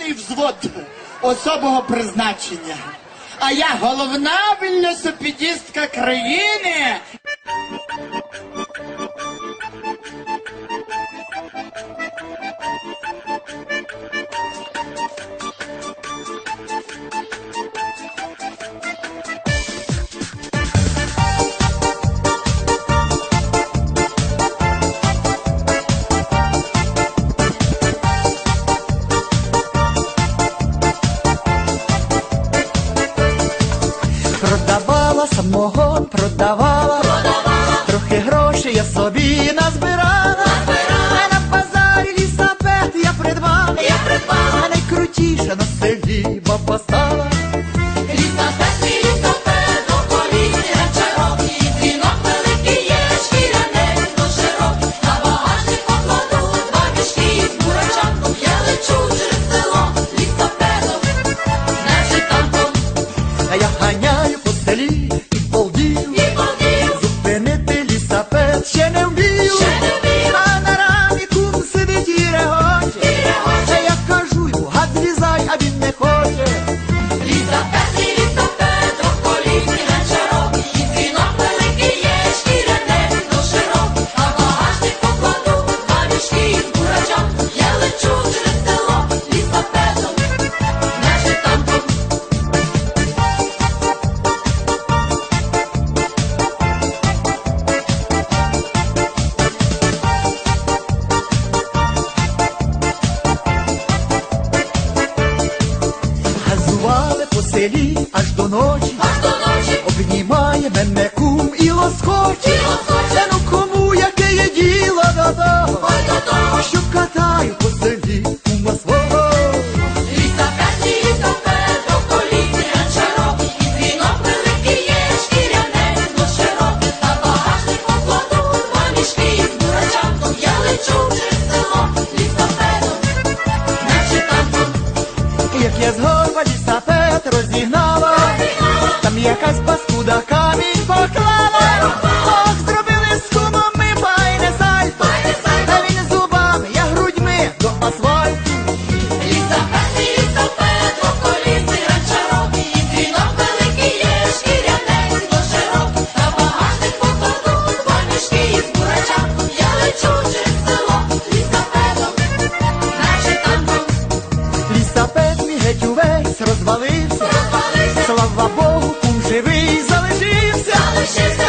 піхотний взвод особого призначення. А я головна велосипедістка країни. Продавала самого продавала, трохи грошей я собі назбирала, а на базарі лісапет я придбала, я придбала, найкрутіша на селі баба стала. feliz as do noite. As do якась паскуда камінь поклала. Ох, зробили з кумом ми файне сальто, сальто. він зубами, я грудьми до асфальту. Лісапет, мій лісапет, околісний гончарок, і дзвінок великий є, шкіряний, но широкий. На багажник покладу два мішки з бурачанком. Я лечу через село лісапетом, значить танком. Лісапет мій геть увесь. Розвалився, Слава Богу, voices